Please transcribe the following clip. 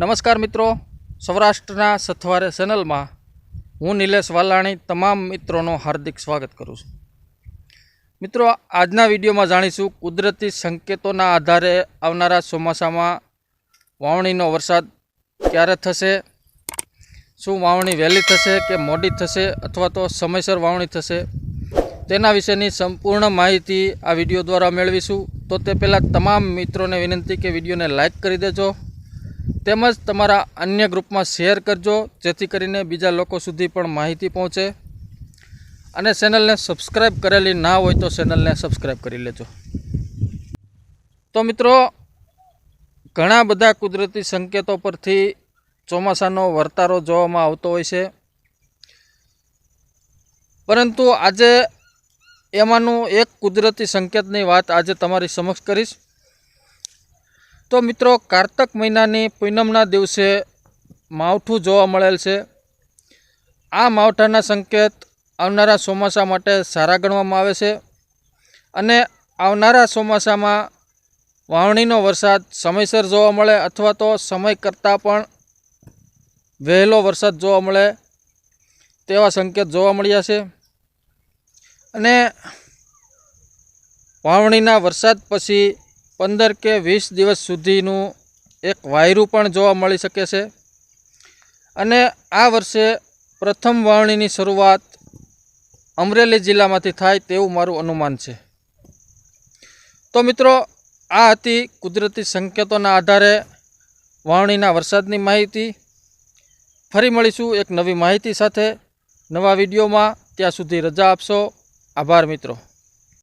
નમસ્કાર મિત્રો. સૌરાષ્ટ્રના સથવારે ચેનલમાં હું નિલેશ વાલાણી તમામ મિત્રોનો હાર્દિક સ્વાગત કરું છું. મિત્રો, આજના વિડીયોમાં જાણીશું કુદરતી સંકેતોના આધારે આવનારા ચોમાસામાં વાવણીનો વરસાદ ક્યારે થશે? શું વાવણી વહેલી થશે કે મોડી થશે અથવા તો સમયસર વાવણી થશે? તેના વિશેની સંપૂર્ણ માહિતી આ વીડિયો દ્વારા મેળવીશું. તો તે પહેલાં તમામ મિત્રોને વિનંતી કે વિડીયોને લાઇક કરી દેજો. તેમજ તમારા અન્ય ગ્રુપમાં શેર કરજો, જેથી કરીને બીજા લોકો સુધી પણ માહિતી પહોંચે. અને ચેનલને સબસ્ક્રાઈબ કરેલી ના હોય તો ચેનલને સબસ્ક્રાઈબ કરી લેજો. તો મિત્રો, ઘણા બધા કુદરતી સંકેતો પરથી ચોમાસાનો વર્તારો જોવામાં આવતો હોય છે. પરંતુ આજે એમાંનું એક કુદરતી સંકેતની વાત આજે તમારી સમક્ષ કરીશ. તો મિત્રો, કારતક મહિનાની પૂનમના દિવસે માવઠું જોવા મળેલ છે. આ માવઠાના સંકેત આવનારા ચોમાસા માટે સારા ગણવામાં આવે છે અને આવનારા ચોમાસામાં વાવણીનો વરસાદ સમયસર જોવા મળે અથવા તો સમય કરતાં પણ વહેલો વરસાદ જોવા મળે તેવા સંકેત જોવા મળ્યા છે. અને વાવણીના વરસાદ પછી પંદર કે વીસ દિવસ સુધીનું એક વાયરું પણ જોવા મળી શકે છે. અને આ વર્ષે પ્રથમ વાવણીની શરૂઆત અમરેલી જિલ્લામાંથી થાય તેવું મારું અનુમાન છે. તો મિત્રો, આ હતી કુદરતી સંકેતોના આધારે વાવણીના વરસાદની માહિતી. ફરી મળીશું એક નવી માહિતી સાથે. નવા વિડીયોમાં ત્યાં સુધી રજા આપશો. આભાર મિત્રો.